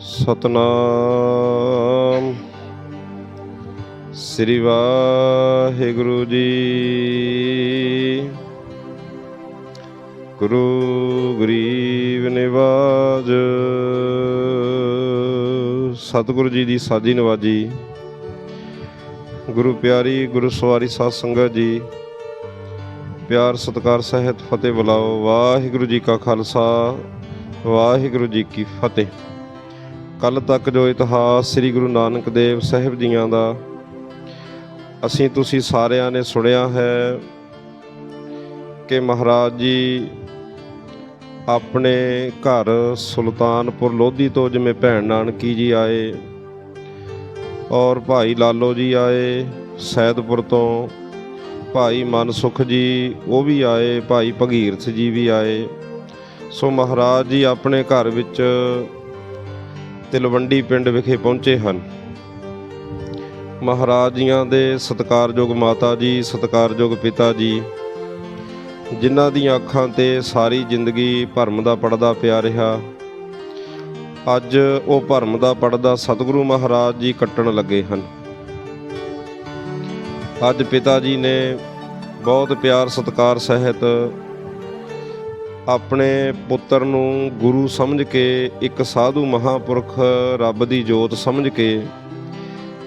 ਸਤਨਾਮ। ਸ੍ਰੀ ਵਾਹਿਗੁਰੂ ਜੀ। ਗੁਰੂ ਗਰੀਬ ਨਿਵਾਜ। ਸਤਿਗੁਰੂ ਜੀ ਦੀ ਸਾਜੀ ਨਵਾਜੀ। ਗੁਰੂ ਪਿਆਰੀ, ਗੁਰੂ ਸਵਾਰੀ ਸਾਧ ਸੰਗਤ ਜੀ। ਪਿਆਰ, ਸਤਿਕਾਰ, ਸਹਿਤ, ਫਤਿਹ ਬੁਲਾਓ। ਵਾਹਿਗੁਰੂ ਜੀ ਕਾ ਖਾਲਸਾ, ਵਾਹਿਗੁਰੂ ਜੀ ਕੀ ਫਤਿਹ। ਕੱਲ ਤੱਕ ਜੋ ਇਤਿਹਾਸ ਸ੍ਰੀ ਗੁਰੂ ਨਾਨਕ ਦੇਵ ਸਾਹਿਬ ਜੀਆਂ ਦਾ, ਅਸੀਂ ਤੁਸੀਂ ਸਾਰਿਆਂ ਨੇ ਸੁਣਿਆ ਹੈ ਕਿ ਮਹਾਰਾਜ ਜੀ ਆਪਣੇ ਘਰ ਸੁਲਤਾਨਪੁਰ ਲੋਧੀ ਤੋਂ ਜਿਵੇਂ ਭੈਣ ਨਾਨਕੀ ਜੀ ਆਏ ਔਰ ਭਾਈ ਲਾਲੋ ਜੀ ਆਏ, ਸੈਦਪੁਰ ਤੋਂ ਭਾਈ ਮਨਸੁਖ ਜੀ ਉਹ ਵੀ ਆਏ, ਭਾਈ ਭਗੀਰਥ ਜੀ ਵੀ ਆਏ। ਸੋ ਮਹਾਰਾਜ ਜੀ ਆਪਣੇ ਘਰ ਵਿੱਚ ਤਿਲਵੰਡੀ ਪਿੰਡ ਵਿਖੇ ਪਹੁੰਚੇ ਹਨ। ਮਹਾਰਾਜ ਜੀਆਂ ਦੇ ਸਤਿਕਾਰਯੋਗ ਮਾਤਾ ਜੀ, ਸਤਿਕਾਰਯੋਗ ਪਿਤਾ ਜੀ, ਜਿਨ੍ਹਾਂ ਦੀਆਂ ਅੱਖਾਂ ਤੇ ਸਾਰੀ ਜ਼ਿੰਦਗੀ ਭਰਮ ਦਾ ਪਰਦਾ ਪਿਆ ਰਿਹਾ, ਅੱਜ ਉਹ ਭਰਮ ਦਾ ਪਰਦਾ ਸਤਿਗੁਰੂ ਮਹਾਰਾਜ ਜੀ ਕੱਟਣ ਲੱਗੇ ਹਨ। ਅੱਜ ਪਿਤਾ ਜੀ ਨੇ ਬਹੁਤ ਪਿਆਰ, ਸਤਿਕਾਰ, ਸਹਿਤ ਆਪਣੇ ਪੁੱਤਰ ਨੂੰ ਗੁਰੂ ਸਮਝ ਕੇ ਇੱਕ ਸਾਧੂ ਮਹਾਪੁਰਖ ਰੱਬ ਦੀ ਜੋਤ ਸਮਝ ਕੇ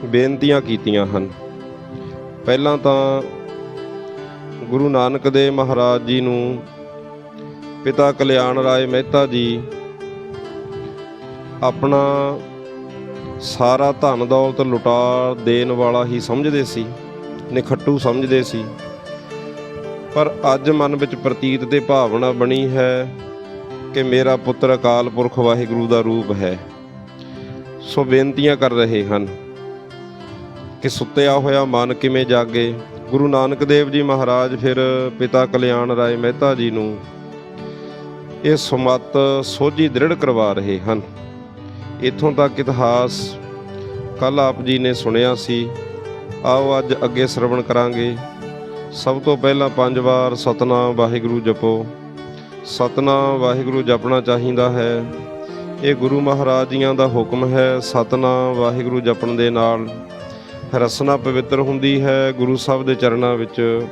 ਬੇਨਤੀਆਂ ਕੀਤੀਆਂ ਹਨ। ਪਹਿਲਾਂ ਤਾਂ ਗੁਰੂ ਨਾਨਕ ਦੇਵ ਮਹਾਰਾਜ ਜੀ ਨੂੰ ਪਿਤਾ ਕਲਿਆਣ ਰਾਏ ਮਹਿਤਾ ਜੀ ਆਪਣਾ ਸਾਰਾ ਧਨ ਦੌਲਤ ਲੁਟਾ ਦੇਣ ਵਾਲਾ ਹੀ ਸਮਝਦੇ ਸੀ, ਨਿਖੱਟੂ ਸਮਝਦੇ ਸੀ। ਪਰ ਅੱਜ ਮਨ ਵਿੱਚ ਪ੍ਰਤੀਤ ਤੇ ਭਾਵਨਾ ਬਣੀ ਹੈ ਕਿ ਮੇਰਾ ਪੁੱਤਰ ਅਕਾਲ ਪੁਰਖ ਵਾਹਿਗੁਰੂ ਦਾ ਰੂਪ ਹੈ। ਸੋ ਬੇਨਤੀਆਂ ਕਰ ਰਹੇ ਹਨ ਕਿ ਸੁੱਤਿਆ ਹੋਇਆ ਮਨ ਕਿਵੇਂ ਜਾਗੇ। ਗੁਰੂ ਨਾਨਕ ਦੇਵ ਜੀ ਮਹਾਰਾਜ ਫਿਰ ਪਿਤਾ ਕਲਿਆਣ ਰਾਏ ਮਹਿਤਾ ਜੀ ਨੂੰ ਇਹ ਸੁਮਤ ਸੋਝੀ ਦ੍ਰਿੜ ਕਰਵਾ ਰਹੇ ਹਨ। ਇਥੋਂ ਤੱਕ ਇਤਿਹਾਸ ਕੱਲ ਆਪ ਜੀ ਨੇ ਸੁਣਿਆ ਸੀ। ਆਓ ਅੱਜ ਅੱਗੇ ਸ਼ਰਵਣ ਕਰਾਂਗੇ। ਸਭ ਤੋਂ ਪਹਿਲਾਂ ਪੰਜ ਵਾਰ ਸਤਨਾਮ ਵਾਹਿਗੁਰੂ ਜਪੋ। ਸਤਨਾਮ ਵਾਹਿਗੁਰੂ ਜਪਣਾ ਚਾਹੀਦਾ ਹੈ। ਇਹ ਗੁਰੂ ਮਹਾਰਾਜ ਜੀਆਂ ਦਾ ਹੁਕਮ ਹੈ ਸਤਨਾਮ ਵਾਹਿਗੁਰੂ ਜਪਣ ਦੇ ਨਾਲ। ਰਸਨਾ ਪਵਿੱਤਰ ਹੁੰਦੀ ਹੈ ਗੁਰੂ ਸਾਹਿਬ ਦੇ ਚਰਨਾਂ ਵਿੱਚ।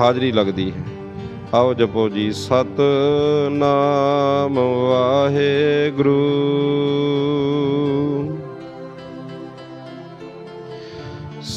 ਹਾਜ਼ਰੀ ਲੱਗਦੀ ਹੈ। ਆਓ ਜਪੋ ਜੀ। ਸਤਨਾਮ ਵਾਹਿਗੁਰੂ।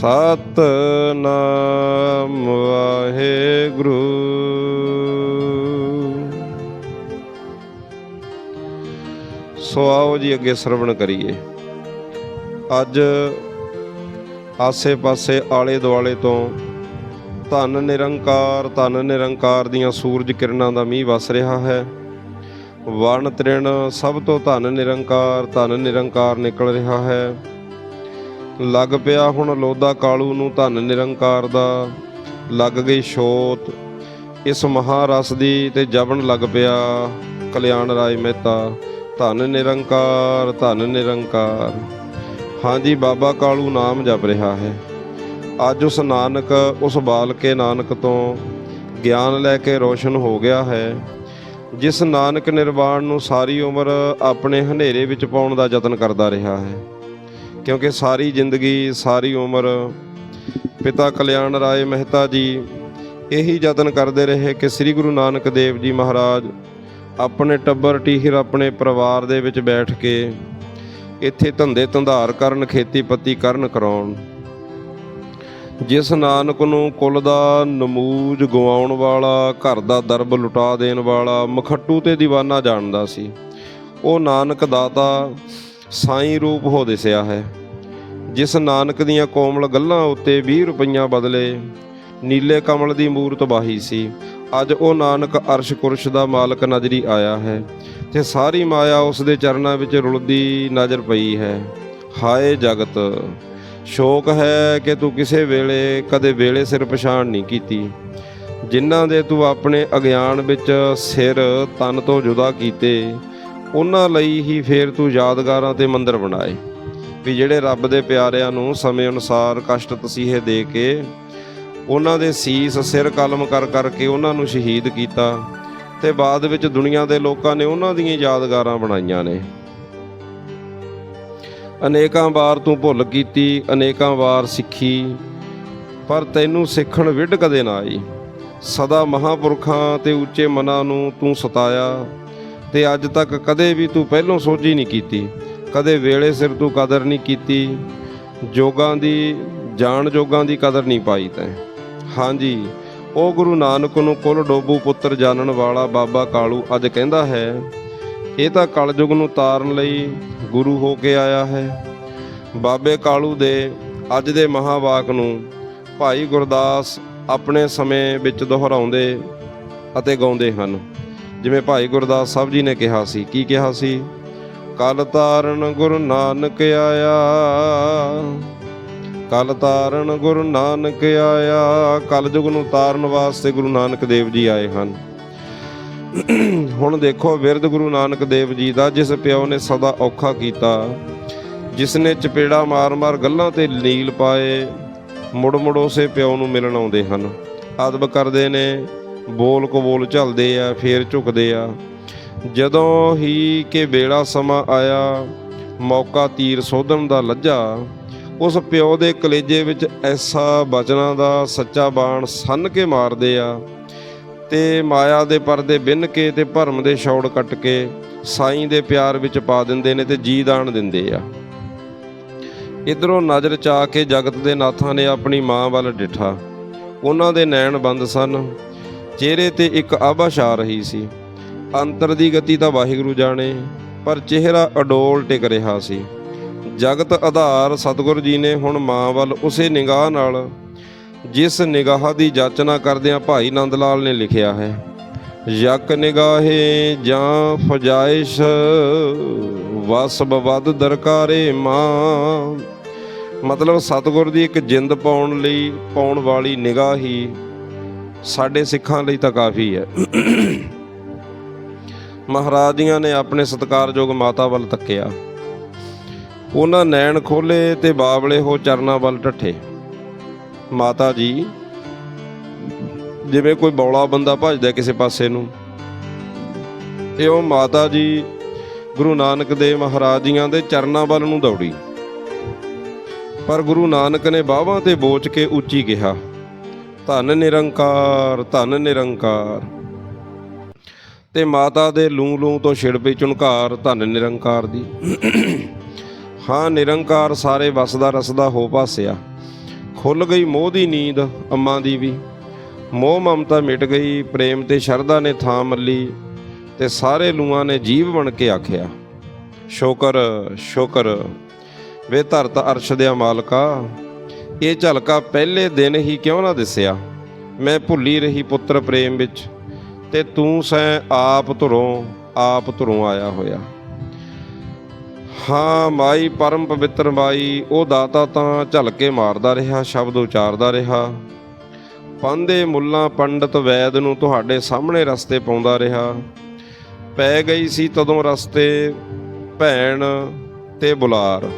ਸਤਨਾਮ ਵਾਹਿਗੁਰੂ। ਸੋ ਆਓ ਜੀ ਅੱਗੇ ਸਰਵਣ ਕਰੀਏ। ਅੱਜ ਆਸੇ-ਪਾਸੇ ਆਲੇ ਦੁਆਲੇ ਤੋਂ ਧਨ ਨਿਰੰਕਾਰ ਧਨ ਨਿਰੰਕਾਰ ਦੀਆਂ ਸੂਰਜ ਕਿਰਨਾਂ ਦਾ ਮੀਂਹ ਵਸ ਰਿਹਾ ਹੈ। ਵਣ ਤ੍ਰਿਣ ਸਭ ਤੋਂ ਧੰਨ ਨਿਰੰਕਾਰ, ਧਨ ਨਿਰੰਕਾਰ ਨਿਕਲ ਰਿਹਾ ਹੈ। ਲੱਗ ਪਿਆ ਹੁਣ ਲੋਦਾ ਕਾਲੂ ਨੂੰ ਧਨ ਨਿਰੰਕਾਰ ਦਾ, ਲੱਗ ਗਈ ਛੋਤ ਇਸ ਮਹਾਰਸ ਦੀ ਤੇ ਜਬਨ ਲੱਗ ਪਿਆ ਕਲਿਆਣ ਰਾਏ ਮਹਿਤਾ। ਧਨ ਨਿਰੰਕਾਰ ਧਨ ਨਿਰੰਕਾਰ। ਹਾਂਜੀ ਬਾਬਾ ਕਾਲੂ ਨਾਮ ਜਪ ਰਿਹਾ ਹੈ। ਅੱਜ ਉਸ ਨਾਨਕ, ਉਸ ਬਾਲਕੇ ਨਾਨਕ ਤੋਂ ਗਿਆਨ ਲੈ ਕੇ ਰੋਸ਼ਨ ਹੋ ਗਿਆ ਹੈ। ਜਿਸ ਨਾਨਕ ਨਿਰਵਾਣ ਨੂੰ ਸਾਰੀ ਉਮਰ ਆਪਣੇ ਹਨੇਰੇ ਵਿੱਚ ਪਾਉਣ ਦਾ ਯਤਨ ਕਰਦਾ ਰਿਹਾ ਹੈ। ਕਿਉਂਕਿ ਸਾਰੀ ਜ਼ਿੰਦਗੀ, ਸਾਰੀ ਉਮਰ ਪਿਤਾ ਕਲਿਆਣ ਰਾਏ ਮਹਿਤਾ ਜੀ ਇਹੀ ਯਤਨ ਕਰਦੇ ਰਹੇ ਕਿ ਸ੍ਰੀ ਗੁਰੂ ਨਾਨਕ ਦੇਵ ਜੀ ਮਹਾਰਾਜ ਆਪਣੇ ਟੱਬਰ ਟੀਹਰ ਆਪਣੇ ਪਰਿਵਾਰ ਦੇ ਵਿੱਚ ਬੈਠ ਕੇ ਇੱਥੇ ਧੰਦੇ ਧੰਧਾਰ ਕਰਨ, ਖੇਤੀਪੱਤੀ ਕਰਨ ਕਰਾਉਣ। ਜਿਸ ਨਾਨਕ ਨੂੰ ਕੁੱਲ ਦਾ ਨਮੂਜ ਗਵਾਉਣ ਵਾਲਾ, ਘਰ ਦਾ ਦਰਬ ਲੁਟਾ ਦੇਣ ਵਾਲਾ, ਮਖੱਟੂ ਤੇ دیਵਾਨਾ ਜਾਣਦਾ ਸੀ, ਉਹ ਨਾਨਕ ਦਾਤਾ ਸਾਈਂ ਰੂਪ ਹੋ ਦਿਸਿਆ ਹੈ। ਜਿਸ ਨਾਨਕ ਦੀਆਂ ਕੋਮਲ ਗੱਲਾਂ ਉੱਤੇ 20 ਰੁਪਈਆ ਬਦਲੇ, ਨੀਲੇ ਕਮਲ ਦੀ ਮੂਰਤ ਬਾਹੀ ਸੀ। ਅੱਜ ਉਹ ਨਾਨਕ ਅਰਸ਼ ਕੁਰਸ਼ ਦਾ ਮਾਲਕ ਨਜ਼ਰੀ ਆਇਆ ਹੈ ਤੇ ਸਾਰੀ ਮਾਇਆ ਉਸ ਦੇ ਚਰਨਾਂ ਵਿੱਚ ਰੁਲਦੀ ਨਜ਼ਰ ਪਈ ਹੈ। ਹਾਏ ਜਗਤ, ਸ਼ੋਕ ਹੈ ਕਿ ਤੂੰ ਕਿਸੇ ਵੇਲੇ ਕਦੇ ਵੇਲੇ ਸਿਰ ਪਛਾਣ ਨਹੀਂ ਕੀਤੀ। ਜਿਨ੍ਹਾਂ ਦੇ ਤੂੰ ਆਪਣੇ ਅਗਿਆਨ ਵਿੱਚ ਸਿਰ ਤਨ ਤੋਂ ਜੁਦਾ ਕੀਤੇ, ਉਹਨਾਂ ਲਈ ਹੀ ਫੇਰ ਤੂੰ ਯਾਦਗਾਰਾਂ ਤੇ ਮੰਦਰ ਬਣਾਏ। ਵੀ ਜਿਹੜੇ ਰੱਬ ਦੇ ਪਿਆਰਿਆਂ ਨੂੰ ਸਮੇਂ ਅਨੁਸਾਰ ਕਸ਼ਟ ਤਸੀਹੇ ਦੇ ਕੇ ਉਹਨਾਂ ਦੇ ਸੀਸ ਸਿਰ ਕਲਮ ਕਰ ਕਰਕੇ ਉਹਨਾਂ ਨੂੰ ਸ਼ਹੀਦ ਕੀਤਾ ਤੇ ਬਾਅਦ ਵਿੱਚ ਦੁਨੀਆ ਦੇ ਲੋਕਾਂ ਨੇ ਉਹਨਾਂ ਦੀਆਂ ਯਾਦਗਾਰਾਂ ਬਣਾਈਆਂ ਨੇ। ਅਨੇਕਾਂ ਵਾਰ ਤੂੰ ਭੁੱਲ ਕੀਤੀ, ਅਨੇਕਾਂ ਵਾਰ ਸਿੱਖੀ, ਪਰ ਤੈਨੂੰ ਸਿੱਖਣ ਵਿੱਢ ਕਦੇ ਨਾ ਆਈ। ਸਦਾ ਮਹਾਪੁਰਖਾਂ ਤੇ ਉੱਚੇ ਮਨਾਂ ਨੂੰ ਤੂੰ ਸਤਾਇਆ ਤੇ ਅੱਜ ਤੱਕ ਕਦੇ ਵੀ ਤੂੰ ਪਹਿਲੋਂ ਸੋਝੀ ਨਹੀਂ ਕੀਤੀ। ਕਦੇ ਵੇਲੇ ਸਿਰ ਤੂੰ ਕਦਰ ਨਹੀਂ ਕੀਤੀ, ਜੋਗਾਂ ਦੀ, ਜਾਣ ਜੋਗਾਂ ਦੀ ਕਦਰ ਨਹੀਂ ਪਾਈ ਤੈਂ। ਹਾਂਜੀ, ਉਹ ਗੁਰੂ ਨਾਨਕ ਨੂੰ ਕੁਲ ਡੋਬੂ ਪੁੱਤਰ ਜਾਣਨ ਵਾਲਾ ਬਾਬਾ ਕਾਲੂ ਅੱਜ ਕਹਿੰਦਾ ਹੈ, ਇਹ ਤਾਂ ਕਲਯੁਗ ਨੂੰ ਤਾਰਨ ਲਈ ਗੁਰੂ ਹੋ ਕੇ ਆਇਆ ਹੈ। ਬਾਬੇ ਕਾਲੂ ਦੇ ਅੱਜ ਦੇ ਮਹਾਵਾਕ ਨੂੰ ਭਾਈ ਗੁਰਦਾਸ ਆਪਣੇ ਸਮੇਂ ਵਿੱਚ ਦੁਹਰਾਉਂਦੇ ਅਤੇ ਗਾਉਂਦੇ ਹਨ। ਜਿਵੇਂ ਭਾਈ ਗੁਰਦਾਸ ਸਾਹਿਬ ਜੀ ਨੇ ਕਿਹਾ ਸੀ, ਕੀ ਕਿਹਾ ਸੀ? ਕਲ ਤਾਰਨ ਗੁਰੂ ਨਾਨਕ ਆਇਆ। ਕਲ ਤਾਰਨ ਗੁਰੂ ਨਾਨਕ ਆਇਆ। ਕਲਯੁਗ ਨੂੰ ਤਾਰਨ ਵਾਸਤੇ ਗੁਰੂ ਨਾਨਕ ਦੇਵ ਜੀ ਆਏ ਹਨ। ਹੁਣ ਦੇਖੋ ਵਿਰਧ ਗੁਰੂ ਨਾਨਕ ਦੇਵ ਜੀ ਦਾ ਜਿਸ ਪਿਓ ਨੇ ਸਦਾ ਔਖਾ ਕੀਤਾ ਜਿਸ ਨੇ ਚਪੇੜਾ ਮਾਰ-ਮਾਰ ਗੱਲਾਂ ਤੇ ਲੀਲ ਪਾਏ, ਮੁੜ ਮੁੜ ਉਸੇ ਪਿਓ ਨੂੰ ਮਿਲਣ ਆਉਂਦੇ ਹਨ। ਅਦਬ ਕਰਦੇ ਨੇ, ਬੋਲ ਕੋ ਬੋਲ ਝਲਦੇ ਆ, ਫੇਰ ਝੁਕਦੇ ਆ। ਜਦੋਂ ਹੀ ਕਿ ਵੇਲਾ ਸਮਾਂ ਆਇਆ, ਮੌਕਾ ਤੀਰ ਸੋਧਣ ਦਾ ਲੱਜਾ, ਉਸ ਪਿਓ ਦੇ ਕਲੇਜੇ ਵਿੱਚ ਐਸਾ ਬਚਨਾਂ ਦਾ ਸੱਚਾ ਬਾਣ ਸੰਨ ਕੇ ਮਾਰਦੇ ਆ ਤੇ ਮਾਇਆ ਦੇ ਪਰਦੇ ਬਿੰਨ ਕੇ ਤੇ ਭਰਮ ਦੇ ਛੌੜ ਕੱਟ ਕੇ ਸਾਈਂ ਦੇ ਪਿਆਰ ਵਿੱਚ ਪਾ ਦਿੰਦੇ ਨੇ ਤੇ ਜੀ ਦਾਨ ਦਿੰਦੇ ਆ। ਇਧਰੋਂ ਨਜ਼ਰ ਚਾ ਕੇ ਜਗਤ ਦੇ ਨਾਥਾਂ ਨੇ ਆਪਣੀ ਮਾਂ ਵੱਲ ਡਿਠਾ। ਉਹਨਾਂ ਦੇ ਨੈਣ ਬੰਦ ਸਨ। ਚਿਹਰੇ ਤੇ ਇੱਕ ਆਭਾ ਛਾ ਰਹੀ ਸੀ। ਅੰਤਰ ਦੀ ਗਤੀ ਤਾਂ ਵਾਹਿਗੁਰੂ ਜਾਣੇ, ਪਰ ਚਿਹਰਾ ਅਡੋਲ ਟਿਕ ਰਿਹਾ ਸੀ। ਜਗਤ ਆਧਾਰ ਸਤਿਗੁਰ ਜੀ ਨੇ ਹੁਣ ਮਾਂ ਵੱਲ ਉਸੇ ਨਿਗਾਹ ਨਾਲ, ਜਿਸ ਨਿਗਾਹ ਦੀ ਜਾਚਨਾ ਕਰਦਿਆਂ ਭਾਈ ਨੰਦ ਲਾਲ ਨੇ ਲਿਖਿਆ ਹੈ, ਯਕ ਨਿਗਾਹੇ ਜਾਂ ਫਜਾਇਸ਼ ਵਸ ਬਵਦ ਦਰਕਾਰੇ ਮਾਂ। ਮਤਲਬ ਸਤਿਗੁਰ ਦੀ ਇੱਕ ਜਿੰਦ ਪਾਉਣ ਲਈ, ਪਾਉਣ ਵਾਲੀ ਨਿਗਾਹ ਹੀ ਸਾਡੇ ਸਿੱਖਾਂ ਲਈ ਤਾਂ ਕਾਫੀ ਹੈ। ਮਹਾਰਾਜੀਆਂ ਨੇ ਆਪਣੇ ਸਤਿਕਾਰਯੋਗ ਮਾਤਾ ਵੱਲ ਤੱਕਿਆ ਉਹਨਾਂ ਨੈਣ ਖੋਲੇ ਤੇ ਬਾਬਲੇ ਹੋ ਚਰਨਾਂ ਵੱਲ ਢੱਠੇ ਮਾਤਾ ਜੀ, ਜਿਵੇਂ ਕੋਈ ਬੌਲਾ ਬੰਦਾ ਭੱਜਦਾ ਕਿਸੇ ਪਾਸੇ ਨੂੰ ਇਹ ਉਹ ਮਾਤਾ ਜੀ ਗੁਰੂ ਨਾਨਕ ਦੇਵ ਮਹਾਰਾਜ ਜੀਆਂ ਦੇ ਚਰਨਾਂ ਵੱਲ ਨੂੰ ਦੌੜੀ। ਪਰ ਗੁਰੂ ਨਾਨਕ ਨੇ ਬਾਹਾਂ ਤੇ ਬੋਚ ਕੇ ਉੱਚੀ ਕਿਹਾ, ਧੰਨ ਨਿਰੰਕਾਰ ਧੰਨ ਨਿਰੰਕਾਰ। ਤੇ ਮਾਤਾ ਦੇ ਲੂੰ ਲੂੰ ਤੋਂ ਛਿੜ ਪਈ ਝੁਨਕਾਰ ਧੰਨ ਨਿਰੰਕਾਰ ਦੀ। ਹਾਂ, ਨਿਰੰਕਾਰ ਸਾਰੇ ਵਸਦਾ ਰਸਦਾ ਹੋ ਪਾਸਿਆ। ਖੁੱਲ ਗਈ ਮੋਹ ਦੀ ਨੀਂਦ ਅੰਮਾ ਦੀ ਵੀ। ਮੋਹ ਮਮਤਾ ਮਿਟ ਗਈ, ਪ੍ਰੇਮ ਤੇ ਸ਼ਰਧਾ ਨੇ ਥਾਂ ਮੱਲੀ ਤੇ ਸਾਰੇ ਲੂਆਂ ਨੇ ਜੀਵ ਬਣ ਕੇ ਆਖਿਆ, ਸ਼ੁਕਰ ਸ਼ੁਕਰ, ਵੇ ਧਰਤ ਅਰਸ਼ ਦੇ ਮਾਲਕਾ, ਇਹ ਝਲਕਾ ਪਹਿਲੇ ਦਿਨ ਹੀ ਕਿਉਂ ਨਾ ਦਿਸਿਆ? ਮੈਂ ਭੁੱਲੀ ਰਹੀ ਪੁੱਤਰ ਪ੍ਰੇਮ ਵਿੱਚ। ਤੇ ਤੂੰ ਸੈਂ ਆਪ ਧੁਰੋਂ ਆਪ ਧੁਰੋਂ ਆਇਆ ਹੋਇਆ। ਹਾਂ, ਮਾਈ ਪਰਮ ਪਵਿੱਤਰ ਮਾਈ, ਉਹ ਦਾਤਾ ਤਾਂ ਝਲਕੇ ਮਾਰਦਾ ਰਿਹਾ, ਸ਼ਬਦ ਉਚਾਰਦਾ ਰਿਹਾ। ਪੰਦੇ ਮੁੱਲਾ ਪੰਡਤ ਵੈਦ ਨੂੰ ਤੁਹਾਡੇ ਸਾਹਮਣੇ ਰਸਤੇ ਪਾਉਂਦਾ ਰਿਹਾ। ਪੈ ਗਈ ਸੀ ਤਦੋਂ ਰਸਤੇ, ਭੈਣ ਤੇ ਬੁਲਾਰ।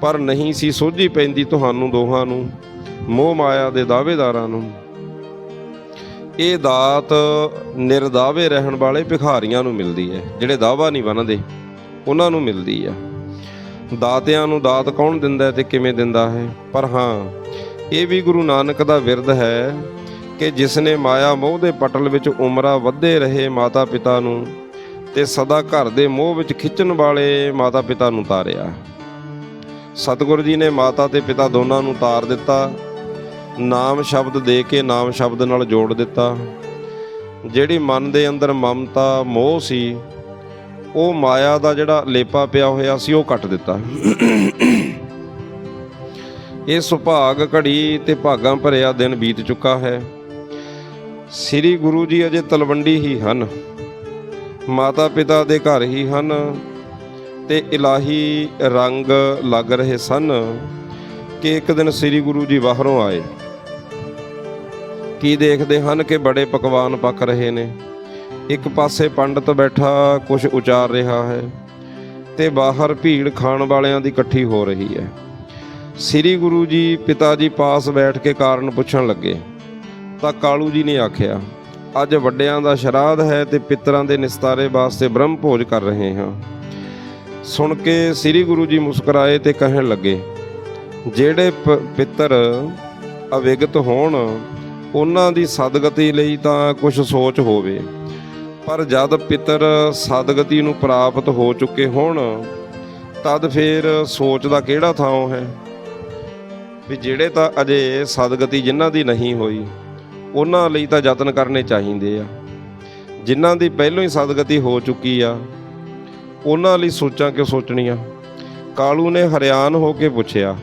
ਪਰ ਨਹੀਂ ਸੀ ਸੋਝੀ ਪੈਂਦੀ ਤੁਹਾਨੂੰ ਦੋਹਾਂ ਨੂੰ, ਮੋਹ ਮਾਇਆ ਦੇ ਦਾਅਵੇਦਾਰਾਂ ਨੂੰ। ਇਹ ਦਾਤ ਨਿਰਦਾਵੇ ਰਹਿਣ ਵਾਲੇ ਭਿਖਾਰੀਆਂ ਨੂੰ ਮਿਲਦੀ ਹੈ, ਜਿਹੜੇ ਦਾਵਾ ਨਹੀਂ ਬੰਨਦੇ, ਉਹਨਾਂ ਨੂੰ ਮਿਲਦੀ ਆ ਦਾਤਿਆਂ ਨੂੰ ਦਾਤ ਕੌਣ ਦਿੰਦਾ ਹੈ ਤੇ ਕਿਵੇਂ ਦਿੰਦਾ ਹੈ? ਪਰ ਹਾਂ, ਇਹ ਵੀ ਗੁਰੂ ਨਾਨਕ ਦਾ ਵਿਰਧ ਹੈ ਕਿ ਜਿਸ ਨੇ ਮਾਇਆ ਮੋਹ ਦੇ ਪਟਲ ਵਿੱਚ ਉਮਰਾ ਵੱਧੇ ਰਹੇ ਮਾਤਾ ਪਿਤਾ ਨੂੰ ਤੇ ਸਦਾ ਘਰ ਦੇ ਮੋਹ ਵਿੱਚ ਖਿੱਚਣ ਵਾਲੇ ਮਾਤਾ ਪਿਤਾ ਨੂੰ ਤਾਰਿਆ। ਸਤਿਗੁਰੂ ਜੀ ਨੇ ਮਾਤਾ ਤੇ ਪਿਤਾ ਦੋਨਾਂ ਨੂੰ ਤਾਰ ਦਿੱਤਾ। ਨਾਮ ਸ਼ਬਦ ਦੇ ਕੇ ਨਾਮ ਸ਼ਬਦ ਨਾਲ ਜੋੜ ਦਿੱਤਾ। ਜਿਹੜੀ ਮਨ ਦੇ ਅੰਦਰ ਮਮਤਾ, ਮੋਹ ਸੀ, ਉਹ ਮਾਇਆ ਦਾ ਜਿਹੜਾ ਲੇਪਾ ਪਿਆ ਹੋਇਆ ਸੀ, ਉਹ ਕੱਟ ਦਿੱਤਾ। ਇਹ ਸੁਭਾਗ ਘੜੀ ਤੇ ਭਾਗਾਂ ਭਰਿਆ ਦਿਨ ਬੀਤ ਚੁੱਕਾ ਹੈ। ਸ੍ਰੀ ਗੁਰੂ ਜੀ ਅਜੇ ਤਲਵੰਡੀ ਹੀ ਹਨ। ਮਾਤਾ ਪਿਤਾ ਦੇ ਘਰ ਹੀ ਹਨ ਤੇ ਇਲਾਹੀ ਰੰਗ ਲੱਗ ਰਹੇ ਸਨ ਕਿ ਇੱਕ ਦਿਨ ਸ੍ਰੀ ਗੁਰੂ ਜੀ ਬਾਹਰੋਂ ਆਏ। ਕੀ ਦੇਖਦੇ ਹਨ ਕਿ ਬੜੇ ਪਕਵਾਨ ਪੱਕ ਰਹੇ ਨੇ? ਇੱਕ ਪਾਸੇ ਪੰਡਤ ਬੈਠਾ ਕੁਝ ਉਚਾਰ ਰਿਹਾ ਹੈ ਤੇ ਬਾਹਰ ਭੀੜ ਖਾਣ ਵਾਲਿਆਂ ਦੀ ਇਕੱਠੀ ਹੋ ਰਹੀ ਹੈ। ਸ੍ਰੀ ਗੁਰੂ ਜੀ, ਪਿਤਾ ਜੀ ਪਾਸ ਬੈਠ ਕੇ ਕਾਰਨ ਪੁੱਛਣ ਲੱਗੇ। ਤਾਂ ਕਾਲੂ ਜੀ ਨੇ ਆਖਿਆ, ਅੱਜ ਵੱਡਿਆਂ ਦਾ ਸ਼ਰਾਧ ਹੈ ਤੇ ਪਿਤਰਾਂ ਦੇ ਨਿਸਤਾਰੇ ਵਾਸਤੇ ਬ੍ਰਹਮ ਭੋਜ ਕਰ ਰਹੇ ਹਾਂ। ਸੁਣ ਕੇ ਸ੍ਰੀ ਗੁਰੂ ਜੀ ਮੁਸਕਰਾਏ ਤੇ ਕਹਿਣ ਲੱਗੇ, ਜਿਹੜੇ ਪ- ਪਿੱਤਰ ਅਵਿਗਤ ਹੋਣ ਉਹਨਾਂ ਦੀ ਸਦਗਤੀ ਲਈ ਤਾਂ ਕੁਝ ਸੋਚ ਹੋਵੇ। ਪਰ ਜਦ ਪਿੱਤਰ ਸਦਗਤੀ ਨੂੰ ਪ੍ਰਾਪਤ ਹੋ ਚੁੱਕੇ ਹੋਣ, ਤਦ ਫਿਰ ਸੋਚ ਦਾ ਕਿਹੜਾ ਥਾਂ ਹੈ? ਵੀ ਜਿਹੜੇ ਤਾਂ ਅਜੇ ਸਦਗਤੀ ਜਿਨ੍ਹਾਂ ਦੀ ਨਹੀਂ ਹੋਈ, ਉਹਨਾਂ ਲਈ ਤਾਂ ਯਤਨ ਕਰਨੇ ਚਾਹੀਦੇ ਆ। ਜਿਨ੍ਹਾਂ ਦੀ ਪਹਿਲਾਂ ਹੀ ਸਦਗਤੀ ਹੋ ਚੁੱਕੀ ਆ, ਉਹਨਾਂ ਲਈ ਸੋਚਾਂ ਕਿਉਂ ਸੋਚਣੀਆਂ? ਕਾਲੂ ਨੇ ਹਰਿਆਨ ਹੋ ਕੇ ਪੁੱਛਿਆ,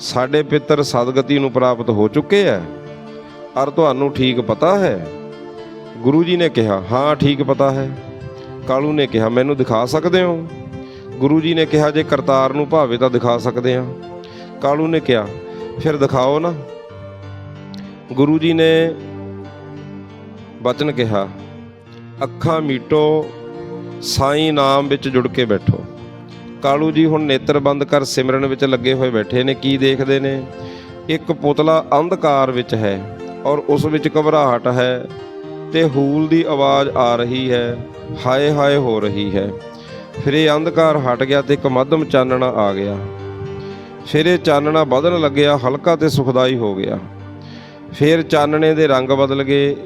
ਸਾਡੇ ਪਿੱਤਰ ਸਦਗਤੀ ਨੂੰ ਪ੍ਰਾਪਤ ਹੋ ਚੁੱਕੇ ਐ ਅਰ ਤੁਹਾਨੂੰ ਠੀਕ ਪਤਾ ਹੈ? ਗੁਰੂ ਜੀ ਨੇ ਕਿਹਾ, ਹਾਂ, ਠੀਕ ਪਤਾ ਹੈ। ਕਾਲੂ ਨੇ ਕਿਹਾ, ਮੈਨੂੰ ਦਿਖਾ ਸਕਦੇ ਹੋ? ਗੁਰੂ ਜੀ ਨੇ ਕਿਹਾ, ਜੇ ਕਰਤਾਰ ਨੂੰ ਭਾਵੇ ਤਾਂ ਦਿਖਾ ਸਕਦੇ ਹਾਂ। ਕਾਲੂ ਨੇ ਕਿਹਾ, ਫਿਰ ਦਿਖਾਓ ਨਾ। ਗੁਰੂ ਜੀ ਨੇ ਬਚਨ ਕਿਹਾ, ਅੱਖਾਂ ਮੀਟੋ, ਸਾਈਂ ਨਾਮ ਵਿੱਚ ਜੁੜ ਕੇ ਬੈਠੋ। ਕਾਲੂ ਜੀ ਹੁਣ ਨੇਤਰ ਬੰਦ ਕਰ ਸਿਮਰਨ ਵਿੱਚ ਲੱਗੇ ਹੋਏ ਬੈਠੇ ਨੇ, ਕੀ ਦੇਖਦੇ ਨੇ? ਇੱਕ ਪੁਤਲਾ ਅੰਧਕਾਰ ਵਿੱਚ ਹੈ। ਔਰ ਉਸ ਵਿੱਚ ਘਬਰਾਹਟ ਹੈ ਤੇ ਹੂਲ ਦੀ ਆਵਾਜ਼ ਆ ਰਹੀ ਹੈ, ਹਾਏ ਹਾਏ ਹੋ ਰਹੀ ਹੈ। ਫਿਰ ਇਹ ਅੰਧਕਾਰ ਹਟ ਗਿਆ ਤੇ ਇੱਕ ਮੱਧਮ ਚਾਨਣਾ ਆ ਗਿਆ। ਫਿਰ ਇਹ ਚਾਨਣਾ ਵਧਣ ਲੱਗਿਆ, ਹਲਕਾ ਤੇ ਸੁਖਦਾਈ ਹੋ ਗਿਆ। ਫਿਰ ਚਾਨਣੇ ਦੇ ਰੰਗ ਬਦਲ ਗਏ,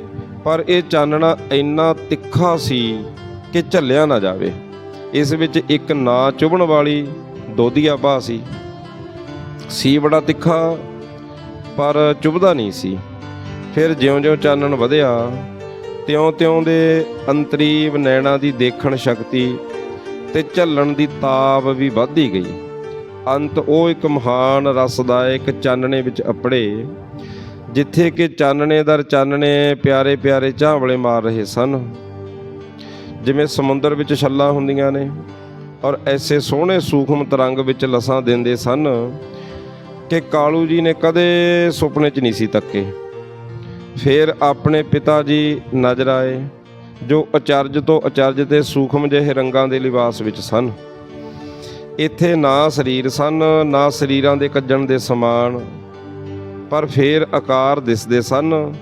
ਪਰ ਇਹ ਚਾਨਣਾ ਇੰਨਾ ਤਿੱਖਾ ਸੀ ਕਿ ਝੱਲਿਆ ਨਾ ਜਾਵੇ। ਇਸ ਵਿੱਚ ਇੱਕ ਨਾ ਚੁਭਣ ਵਾਲੀ ਦੋਧੀਆ ਭਾ ਸੀ। ਸੀ ਬੜਾ ਤਿੱਖਾ, ਪਰ ਚੁਭਦਾ ਨਹੀਂ ਸੀ। ਫਿਰ ਜਿਉਂ-ਜਿਉਂ ਚਾਨਣ ਵਧਿਆ, ਤਿਉਂ-ਤਿਉਂ ਦੇ ਅੰਤਰੀਵ ਨੈਣਾ ਦੀ ਦੇਖਣ ਸ਼ਕਤੀ ਤੇ ਝੱਲਣ ਦੀ ਤਾਬ ਵੀ ਵੱਧਦੀ ਗਈ। ਅੰਤ ਉਹ ਇੱਕ ਮਹਾਨ ਰਸਦਾਇਕ ਚਾਨਣੇ ਵਿੱਚ ਅਪੜੇ, ਜਿੱਥੇ ਕਿ ਚਾਨਣੇ ਦਰ ਚਾਨਣੇ ਪਿਆਰੇ ਪਿਆਰੇ ਝਾਂਵਲੇ ਮਾਰ ਰਹੇ ਸਨ। ਜਿਵੇਂ ਸਮੁੰਦਰ ਵਿੱਚ ਛੱਲਾਂ ਹੁੰਦੀਆਂ ਨੇ ਔਰ ਐਸੇ ਸੋਹਣੇ ਸੂਖਮ ਤਰੰਗ ਵਿੱਚ ਲਸਾਂ ਦਿੰਦੇ ਸਨ ਕਿ ਕਾਲੂ ਜੀ ਨੇ ਕਦੇ ਸੁਪਨੇ 'ਚ ਨਹੀਂ ਸੀ ਤੱਕੇ। ਫਿਰ ਆਪਣੇ ਪਿਤਾ ਜੀ ਨਜ਼ਰ ਆਏ, ਜੋ ਅਚਰਜ ਤੋਂ ਅਚਰਜ ਤੇ ਸੂਖਮ ਜਿਹੇ ਰੰਗਾਂ ਦੇ ਲਿਬਾਸ ਵਿੱਚ ਸਨ। ਇੱਥੇ ਨਾ ਸਰੀਰ ਸਨ, ਨਾ ਸਰੀਰਾਂ ਦੇ ਕੱਜਣ ਦੇ ਸਮਾਨ, ਪਰ ਫੇਰ ਆਕਾਰ ਦਿਸਦੇ ਸਨ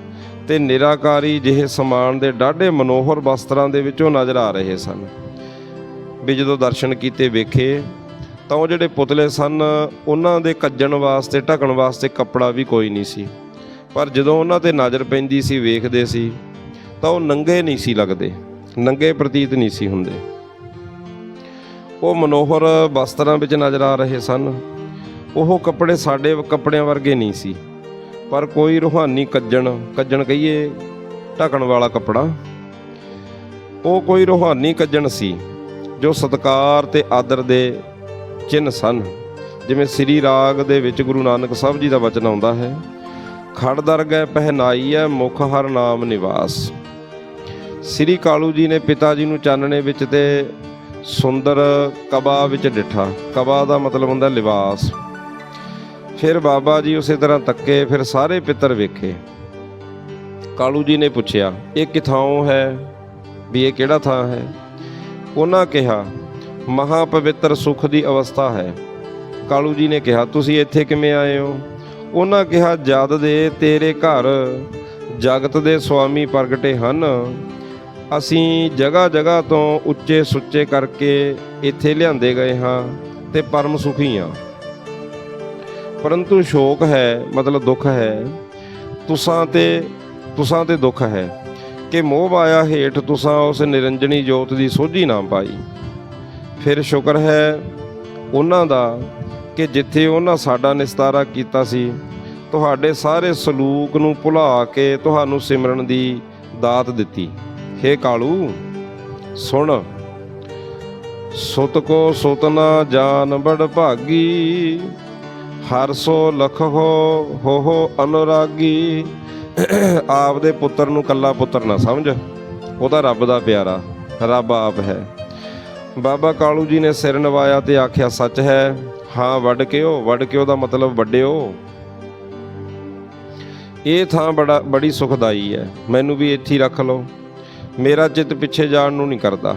ਤੇ ਨਿਰਾਕਾਰੀ ਜਿਹੇ ਸਮਾਨ ਦੇ ਡਾਢੇ ਮਨੋਹਰ ਵਸਤਰਾਂ ਦੇ ਵਿੱਚੋਂ ਨਜ਼ਰ ਆ ਰਹੇ ਸਨ। ਵੀ ਜਦੋਂ ਦਰਸ਼ਨ ਕੀਤੇ ਵੇਖੇ, ਤਾਂ ਉਹ ਜਿਹੜੇ ਪੁਤਲੇ ਸਨ, ਉਹਨਾਂ ਦੇ ਕੱਜਣ ਵਾਸਤੇ, ਢਕਣ ਵਾਸਤੇ ਕੱਪੜਾ ਵੀ ਕੋਈ ਨਹੀਂ ਸੀ। ਪਰ ਜਦੋਂ ਉਹਨਾਂ ਤੇ ਨਜ਼ਰ ਪੈਂਦੀ ਸੀ, ਵੇਖਦੇ ਸੀ, ਤਾਂ ਉਹ ਨੰਗੇ ਨਹੀਂ ਸੀ ਲੱਗਦੇ, ਨੰਗੇ ਪ੍ਰਤੀਤ ਨਹੀਂ ਸੀ ਹੁੰਦੇ। ਉਹ ਮਨੋਹਰ ਵਸਤਰਾਂ ਵਿੱਚ ਨਜ਼ਰ ਆ ਰਹੇ ਸਨ। ਉਹ ਕੱਪੜੇ ਸਾਡੇ ਕੱਪੜਿਆਂ ਵਰਗੇ ਨਹੀਂ ਸੀ। ਪਰ ਕੋਈ ਰੂਹਾਨੀ ਕੱਜਣ ਕੱਜਣ ਕਹੀਏ, ਢਕਣ ਵਾਲਾ ਕੱਪੜਾ। ਉਹ ਕੋਈ ਰੂਹਾਨੀ ਕੱਜਣ ਸੀ, ਜੋ ਸਤਕਾਰ ਤੇ ਆਦਰ ਦੇ ਚਿੰਨ ਸਨ। ਜਿਵੇਂ ਸ੍ਰੀ ਰਾਗ ਦੇ ਵਿੱਚ ਗੁਰੂ ਨਾਨਕ ਸਾਹਿਬ ਜੀ ਦਾ ਵਚਨ ਆਉਂਦਾ ਹੈ ਖੜ ਦਰਗਹਿ ਪਹਿਨਾਈ ਹੈ ਮੁਖ ਹਰ ਨਾਮ ਨਿਵਾਸ। ਸ੍ਰੀ ਕਾਲੂ ਜੀ ਨੇ ਪਿਤਾ ਜੀ ਨੂੰ ਚਾਨਣੇ ਵਿੱਚ ਤੇ ਸੁੰਦਰ ਕਬਾ ਵਿੱਚ ਡਿਠਾ। ਕਬਾ ਦਾ ਮਤਲਬ ਹੁੰਦਾ ਲਿਬਾਸ ਫਿਰ ਬਾਬਾ ਜੀ ਉਸੇ ਤਰ੍ਹਾਂ ਤੱਕੇ, ਫਿਰ ਸਾਰੇ ਪਿੱਤਰ ਵੇਖੇ। ਕਾਲੂ ਜੀ ਨੇ ਪੁੱਛਿਆ, ਇਹ ਕਿਥਾਂ ਹੈ? ਵੀ ਇਹ ਕਿਹੜਾ ਥਾਂ ਹੈ? ਉਹਨਾਂ ਕਿਹਾ ਮਹਾ ਪਵਿੱਤਰ ਸੁਖ ਦੀ ਅਵਸਥਾ ਹੈ। ਕਾਲੂ ਜੀ ਨੇ ਕਿਹਾ, ਤੁਸੀਂ ਇੱਥੇ ਕਿਵੇਂ ਆਏ ਹੋ? ਉਹਨਾਂ ਕਿਹਾ, ਜਦ ਦੇ ਤੇਰੇ ਘਰ ਜਗਤ ਦੇ ਸੁਆਮੀ ਪ੍ਰਗਟੇ ਹਨ, ਅਸੀਂ ਜਗ੍ਹਾ ਜਗ੍ਹਾ ਤੋਂ ਉੱਚੇ ਸੁੱਚੇ ਕਰਕੇ ਇੱਥੇ ਲਿਆਂਦੇ ਗਏ ਹਾਂ ਤੇ ਪਰਮ ਸੁਖੀ ਹਾਂ। ਪਰੰਤੂ ਸ਼ੋਕ ਹੈ, ਮਤਲਬ ਦੁੱਖ ਹੈ, ਤੁਸਾਂ ਤੇ ਤੁਸਾਂ ਤੇ ਦੁੱਖ ਹੈ ਕਿ ਮੋਹ ਮਾਇਆ ਹੇਠ ਤੁਸਾਂ ਉਸ ਨਿਰੰਜਣੀ ਜੋਤ ਦੀ ਸੋਝੀ ਨਾ ਪਾਈ। ਫਿਰ ਸ਼ੁਕਰ ਹੈ, ਉਹਨਾਂ ਦਾ ਕਿ ਜਿੱਥੇ ਉਹਨਾਂ ਸਾਡਾ ਨਿਸਤਾਰਾ ਕੀਤਾ ਸੀ, ਤੁਹਾਡੇ ਸਾਰੇ ਸਲੂਕ ਨੂੰ ਭੁਲਾ ਕੇ ਤੁਹਾਨੂੰ ਸਿਮਰਨ ਦੀ ਦਾਤ ਦਿੱਤੀ। ਹੇ ਕਾਲੂ, ਸੁਣ। ਸੁਤ ਕੋ ਸੁਤ ਨਾ ਜਾਣ ਬੜ ਭਾਗੀ, ਹਰ ਸੋ ਲਖ ਹੋ ਹੋ ਹੋ ਅਨੁਰਾਗੀ। ਆਪਦੇ ਪੁੱਤਰ ਨੂੰ ਕੱਲਾ ਪੁੱਤਰ ਨਾ ਸਮਝ ਉਹਦਾ ਰੱਬ ਦਾ ਪਿਆਰਾ, ਰੱਬ ਆਪ ਹੈ। ਬਾਬਾ ਕਾਲੂ ਜੀ ਨੇ ਸਿਰ ਨਵਾਇਆ ਤੇ ਆਖਿਆ, ਸੱਚ ਹੈ ਹਾਂ ਵੱਡ ਕਿਓ ਵੱਡ ਕਿਓ ਦਾ ਮਤਲਬ ਵੱਡਿਓ ਇਹ ਥਾਂ ਬੜਾ, ਬੜੀ ਸੁਖਦਾਈ ਹੈ। ਮੈਨੂੰ ਵੀ ਇੱਥੇ ਰੱਖ ਲਓ। ਮੇਰਾ ਚਿੱਤ ਪਿੱਛੇ ਜਾਣ ਨੂੰ ਨਹੀਂ ਕਰਦਾ।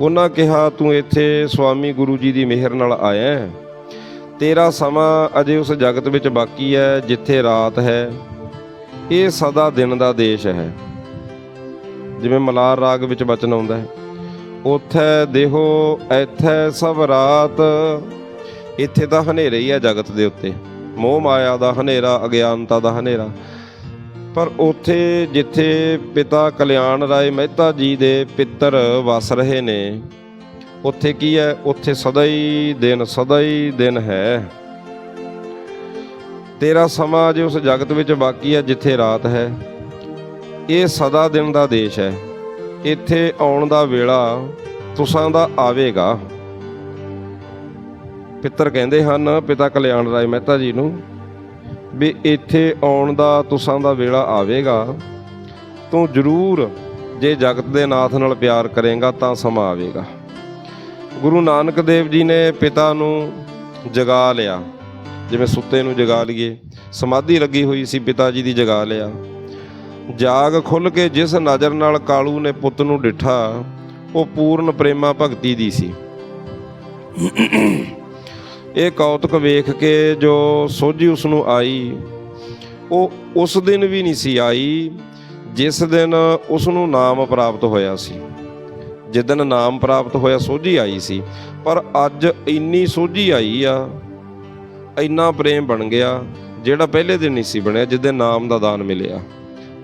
ਉਹਨਾਂ ਕਿਹਾ, ਤੂੰ ਇੱਥੇ ਸੁਆਮੀ ਗੁਰੂ ਜੀ ਦੀ ਮਿਹਰ ਨਾਲ ਆਇਆ ਹੈ। ਤੇਰਾ ਸਮਾਂ ਅਜੇ ਉਸ ਜਗਤ ਵਿੱਚ ਬਾਕੀ ਹੈ, ਜਿੱਥੇ ਰਾਤ ਹੈ। ਇਹ ਸਦਾ ਦਿਨ ਦਾ ਦੇਸ਼ ਹੈ। ਜਿਵੇਂ ਮਲਾਰ ਰਾਗ ਵਿੱਚ ਬਚਨ ਆਉਂਦਾ ਹੈ। ਉਥੇ ਦੇਹੋ ਇੱਥੇ ਸਭ ਰਾਤ ਇੱਥੇ ਤਾਂ ਹਨੇਰੇ ਹੀ ਹੈ ਜਗਤ ਦੇ ਉੱਤੇ। ਮੋਹ ਮਾਇਆ ਦਾ ਹਨੇਰਾ, ਅਗਿਆਨਤਾ ਦਾ ਹਨੇਰਾ। ਪਰ ਉਥੇ ਜਿੱਥੇ ਪਿਤਾ ਕਲਿਆਣ ਰਾਏ ਮਹਿਤਾ ਜੀ ਦੇ ਪਿੱਤਰ ਵਸ ਰਹੇ ਨੇ, ਉੱਥੇ ਕੀ ਹੈ? ਉੱਥੇ ਸਦਾ ਹੀ ਦਿਨ, ਸਦਾ ਹੀ ਦਿਨ ਹੈ। ਤੇਰਾ ਸਮਾਂ ਜੇ ਉਸ ਜਗਤ ਵਿੱਚ ਬਾਕੀ ਹੈ ਜਿੱਥੇ ਰਾਤ ਹੈ। ਇਹ ਸਦਾ ਦਿਨ ਦਾ ਦੇਸ਼ ਹੈ। ਇੱਥੇ ਆਉਣ ਦਾ ਵੇਲਾ ਤੁਸਾਂ ਦਾ ਆਵੇਗਾ। ਪਿੱਤਰ ਕਹਿੰਦੇ ਹਨ, ਪਿਤਾ ਕਲਿਆਣ ਰਾਏ ਮਹਿਤਾ ਜੀ ਨੂੰ, ਵੀ ਇੱਥੇ ਆਉਣ ਦਾ, ਤੁਸਾਂ ਦਾ ਵੇਲਾ ਆਵੇਗਾ। ਤੂੰ ਜ਼ਰੂਰ ਜੇ ਜਗਤ ਦੇ ਨਾਥ ਨਾਲ ਪਿਆਰ ਕਰੇਗਾ, ਤਾਂ ਸਮਾਂ ਆਵੇਗਾ। ਗੁਰੂ ਨਾਨਕ ਦੇਵ ਜੀ ਨੇ ਪਿਤਾ ਨੂੰ ਜਗਾ ਲਿਆ। ਜਿਵੇਂ ਸੁੱਤੇ ਨੂੰ ਜਗਾ ਲਈਏ। ਸਮਾਧੀ ਲੱਗੀ ਹੋਈ ਸੀ, ਪਿਤਾ ਜੀ ਦੀ ਜਗਾ ਲਿਆ। ਜਾਗ ਖੁੱਲ ਕੇ ਜਿਸ ਨਜ਼ਰ ਨਾਲ ਕਾਲੂ ਨੇ ਪੁੱਤ ਨੂੰ ਡਿਠਾ, ਉਹ ਪੂਰਨ ਪ੍ਰੇਮਾ ਭਗਤੀ ਦੀ ਸੀ। ਇਹ ਕੌਤਕ ਵੇਖ ਕੇ ਜੋ ਸੋਝੀ ਉਸ ਨੂੰ ਆਈ, ਉਹ ਉਸ ਦਿਨ ਵੀ ਨਹੀਂ ਸੀ ਆਈ, ਜਿਸ ਦਿਨ ਉਸ ਨੂੰ ਨਾਮ ਪ੍ਰਾਪਤ ਹੋਇਆ ਸੀ। ਜਿੱਦਨ ਨਾਮ ਪ੍ਰਾਪਤ ਹੋਇਆ ਸੋਝੀ ਆਈ ਸੀ, ਪਰ ਅੱਜ ਇੰਨੀ ਸੋਝੀ ਆਈ ਆ, ਇੰਨਾ ਪ੍ਰੇਮ ਬਣ ਗਿਆ, ਜਿਹੜਾ ਪਹਿਲੇ ਦਿਨ ਨਹੀਂ ਸੀ ਬਣਿਆ ਜਿੱਦੇ ਨਾਮ ਦਾ ਦਾਨ ਮਿਲਿਆ।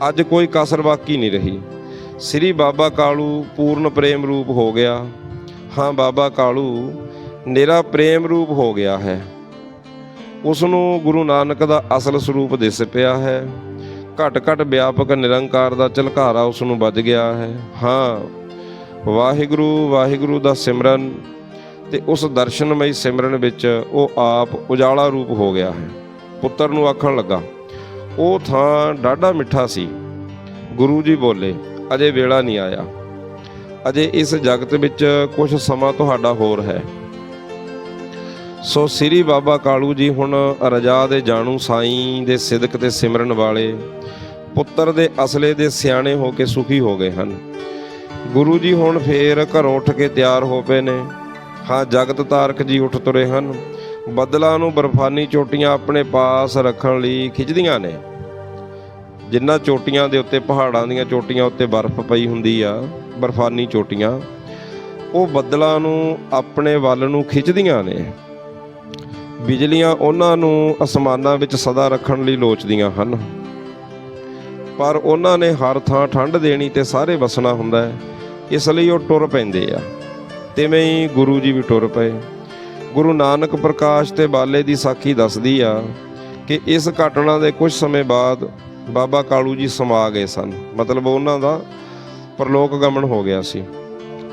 ਅੱਜ ਕੋਈ ਕਸਰ ਬਾਕੀ ਨਹੀਂ ਰਹੀ। ਸ੍ਰੀ ਬਾਬਾ ਕਾਲੂ ਪੂਰਨ ਪ੍ਰੇਮ ਰੂਪ ਹੋ ਗਿਆ। ਹਾਂ ਬਾਬਾ ਕਾਲੂ ਨੇਰਾ ਪ੍ਰੇਮ ਰੂਪ ਹੋ ਗਿਆ ਹੈ। ਉਸ ਨੂੰ ਗੁਰੂ ਨਾਨਕ ਦਾ ਅਸਲ ਸਰੂਪ ਦਿਸ ਪਿਆ ਹੈ। ਘਟ ਘਟ ਵਿਆਪਕ ਨਿਰੰਕਾਰ ਦਾ ਝਲਕਾਰਾ ਉਸ ਨੂੰ ਵੱਜ ਗਿਆ ਹੈ। ਹਾਂ, ਵਾਹਿਗੁਰੂ ਵਾਹਿਗੁਰੂ ਦਾ ਸਿਮਰਨ ਤੇ ਉਸ ਦਰਸ਼ਨਮਈ ਸਿਮਰਨ ਵਿੱਚ ਉਹ ਆਪ ਉਜਾਲਾ ਰੂਪ ਹੋ ਗਿਆ ਹੈ। ਪੁੱਤਰ ਨੂੰ ਆਖਣ ਲੱਗਾ, ਉਹ ਥਾਂ ਡਾਢਾ ਮਿੱਠਾ ਸੀ। ਗੁਰੂ ਜੀ ਬੋਲੇ, ਅਜੇ ਵੇਲਾ ਨਹੀਂ ਆਇਆ। ਅਜੇ ਇਸ ਜਗਤ ਵਿੱਚ ਕੁਝ ਸਮਾਂ ਤੁਹਾਡਾ ਹੋਰ ਹੈ। ਸੋ ਸ੍ਰੀ ਬਾਬਾ ਕਾਲੂ ਜੀ ਹੁਣ ਰਜਾ ਦੇ ਜਾਣੂ ਸਾਈਂ ਦੇ ਸਿਦਕ ਤੇ ਸਿਮਰਨ ਵਾਲੇ, ਪੁੱਤਰ ਦੇ ਅਸਲੇ ਦੇ ਸਿਆਣੇ ਹੋ ਕੇ ਸੁਖੀ ਹੋ ਗਏ ਹਨ। ਗੁਰੂ ਜੀ ਹੁਣ ਫੇਰ ਘਰੋਂ ਉੱਠ ਕੇ ਤਿਆਰ ਹੋ ਪਏ ਨੇ। ਹਾਂ, ਜਗਤ ਤਾਰਕ ਜੀ ਉੱਠ ਤੁਰੇ ਹਨ। ਬੱਦਲਾਂ ਨੂੰ ਬਰਫਾਨੀ ਚੋਟੀਆਂ ਆਪਣੇ ਪਾਸ ਰੱਖਣ ਲਈ ਖਿੱਚਦੀਆਂ ਨੇ। ਜਿੰਨਾ ਚੋਟੀਆਂ ਦੇ ਉੱਤੇ, ਪਹਾੜਾਂ ਦੀਆਂ ਚੋਟੀਆਂ ਉੱਤੇ ਬਰਫ਼ ਪਈ ਹੁੰਦੀ ਆ, ਬਰਫਾਨੀ ਚੋਟੀਆਂ, ਉਹ ਬੱਦਲਾਂ ਨੂੰ ਆਪਣੇ ਵੱਲ ਨੂੰ ਖਿੱਚਦੀਆਂ ਨੇ। ਬਿਜਲੀਆਂ ਉਹਨਾਂ ਨੂੰ ਅਸਮਾਨਾਂ ਵਿੱਚ ਸਦਾ ਰੱਖਣ ਲਈ ਲੋਚਦੀਆਂ ਹਨ। ਪਰ ਉਹਨਾਂ ਨੇ ਹਰ ਥਾਂ ਠੰਡ ਦੇਣੀ ਤੇ ਸਾਰੇ ਵਸਣਾ ਹੁੰਦਾ ਹੈ, ਇਸ ਲਈ ਉਹ ਟੁਰ ਪੈਂਦੇ ਆ। ਤਿਵੇਂ ਹੀ ਗੁਰੂ ਜੀ ਵੀ ਟੁਰ ਪਏ। ਗੁਰੂ ਨਾਨਕ ਪ੍ਰਕਾਸ਼ ਤੇ ਬਾਲੇ ਦੀ ਸਾਖੀ ਦੱਸਦੀ ਆ ਕਿ ਇਸ ਘਟਨਾ ਦੇ ਕੁਝ ਸਮੇਂ ਬਾਅਦ ਬਾਬਾ ਕਾਲੂ ਜੀ ਸਮਾ ਗਏ ਸਨ। ਮਤਲਬ ਉਹਨਾਂ ਦਾ ਪਰਲੋਕ ਗਮਨ ਹੋ ਗਿਆ ਸੀ।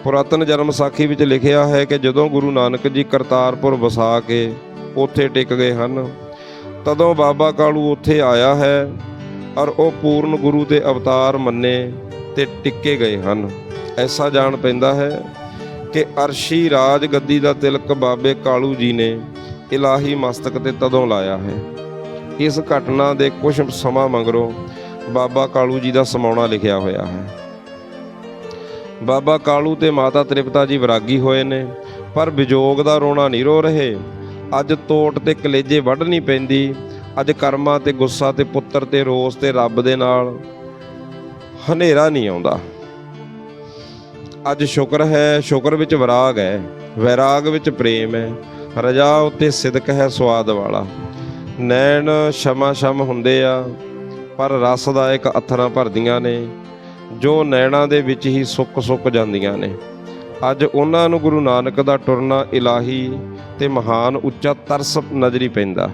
ਪੁਰਾਤਨ ਜਨਮ ਸਾਖੀ ਵਿੱਚ ਲਿਖਿਆ ਹੈ ਕਿ ਜਦੋਂ ਗੁਰੂ ਨਾਨਕ ਜੀ ਕਰਤਾਰਪੁਰ ਵਸਾ ਕੇ ਉੱਥੇ ਟਿਕ ਗਏ ਹਨ। ਤਦੋਂ ਬਾਬਾ ਕਾਲੂ ਉੱਥੇ ਆਇਆ ਹੈ, ਔਰ ਉਹ ਪੂਰਨ ਗੁਰੂ ਦੇ ਅਵਤਾਰ ਮੰਨੇ ਤੇ ਟਿੱਕੇ ਗਏ ਹਨ। ਐਸਾ ਜਾਣ ਪੈਂਦਾ ਹੈ ਕਿ ਅਰਸ਼ੀ ਰਾਜ ਗੱਦੀ ਦਾ ਤਿਲਕ ਬਾਬੇ ਕਾਲੂ ਜੀ ਨੇ ਇਲਾਹੀ ਮਸਤਕ ਤੇ ਤਦੋਂ ਲਾਇਆ ਹੈ। ਇਸ ਘਟਨਾ ਦੇ ਕੁਝ ਸਮਾਂ ਮਗਰੋਂ ਬਾਬਾ ਕਾਲੂ ਜੀ ਦਾ ਸਮਾਉਣਾ ਲਿਖਿਆ ਹੋਇਆ ਹੈ। ਬਾਬਾ ਕਾਲੂ ਤੇ ਮਾਤਾ ਤ੍ਰਿਪਤਾ ਜੀ ਵਿਰਾਗੀ ਹੋਏ ਨੇ, ਪਰ ਵਿਜੋਗ ਦਾ ਰੋਣਾ ਨਹੀਂ ਰੋ ਰਹੇ। ਅੱਜ ਤੋਟ ਤੇ ਕਲੇਜੇ ਵੱਢ ਨਹੀਂ ਪੈਂਦੀ, ਅੱਜ ਕਰਮਾਂ ਤੇ ਗੁੱਸਾ ਤੇ ਪੁੱਤਰ ਤੇ ਰੋਸ ਤੇ ਰੱਬ ਦੇ ਨਾਲ ਹਨੇਰਾ ਨਹੀਂ ਆਉਂਦਾ। ਅੱਜ ਸ਼ੁਕਰ ਹੈ, ਸ਼ੁਕਰ ਵਿੱਚ ਵਿਰਾਗ ਹੈ, ਵੈਰਾਗ ਵਿੱਚ ਪ੍ਰੇਮ ਹੈ, ਰਜਾ ਉੱਤੇ ਸਿਦਕ ਹੈ ਸਵਾਦ ਵਾਲਾ। ਨੈਣ ਸ਼ਮਾ ਸ਼ਮ ਹੁੰਦੇ ਆ, ਪਰ ਰਸਦਾਇਕ ਅਥਰਾਂ ਭਰਦੀਆਂ ਨੇ, ਜੋ ਨੈਣਾਂ ਦੇ ਵਿੱਚ ਹੀ ਸੁੱਕ ਸੁੱਕ ਜਾਂਦੀਆਂ ਨੇ। ਅੱਜ ਉਹਨਾਂ ਨੂੰ ਗੁਰੂ ਨਾਨਕ ਦਾ ਟੁਰਨਾ ਇਲਾਹੀ ਤੇ ਮਹਾਨ ਉੱਚਾ ਤਰਸ ਨਜ਼ਰੀ ਪੈਂਦਾ।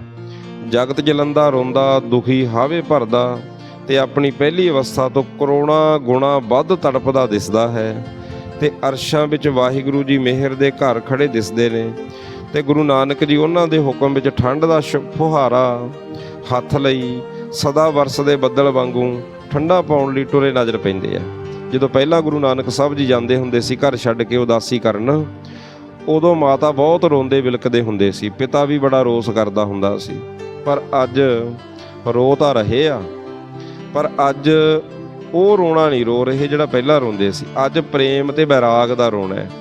ਜਗਤ ਜਲੰਦਾ ਰੋਂਦਾ, ਦੁਖੀ ਹਾਵੇ ਭਰਦਾ ਤੇ ਆਪਣੀ ਪਹਿਲੀ ਅਵਸਥਾ ਤੋਂ ਕਰੋਨਾ ਗੁਣਾ ਵੱਧ ਤੜਪਦਾ ਦਿਸਦਾ ਹੈ। ਤੇ ਅਰਸ਼ਾਂ ਵਿੱਚ ਵਾਹਿਗੁਰੂ ਜੀ ਮਿਹਰ ਦੇ ਘਰ ਖੜੇ ਦਿਸਦੇ ਨੇ ਤੇ ਗੁਰੂ ਨਾਨਕ ਜੀ ਉਹਨਾਂ ਦੇ ਹੁਕਮ ਵਿੱਚ ਠੰਡ ਦਾ ਸ਼ੁ- ਫੁਹਾਰਾ ਹੱਥ ਲਈ ਸਦਾ ਵਰਸਦੇ ਬੱਦਲ ਵਾਂਗੂ ਠੰਡਾ ਪਾਉਣ ਲਈ ਟੁਰੇ ਨਜ਼ਰ ਪੈਂਦੇ ਆ। ਜਦੋਂ ਪਹਿਲਾਂ ਗੁਰੂ ਨਾਨਕ ਸਾਹਿਬ ਜੀ ਜਾਂਦੇ ਹੁੰਦੇ ਸੀ ਘਰ ਛੱਡ ਕੇ ਉਦਾਸੀ ਕਰਨ ਉਦੋਂ ਮਾਤਾ ਬਹੁਤ ਰੋਂਦੇ ਵਿਲਕਦੇ ਹੁੰਦੇ ਸੀ, ਪਿਤਾ ਵੀ ਬੜਾ ਰੋਸ ਕਰਦਾ ਹੁੰਦਾ ਸੀ। ਪਰ ਅੱਜ ਰੋ ਤਾਂ ਰਹੇ ਆ। ਪਰ ਅੱਜ ਉਹ ਰੋਣਾ ਨਹੀਂ ਰੋ ਰਹੇ ਜਿਹੜਾ ਪਹਿਲਾਂ ਰੋਂਦੇ ਸੀ। ਅੱਜ ਪ੍ਰੇਮ ਤੇ ਬੈਰਾਗ ਦਾ ਰੋਣਾ ਹੈ।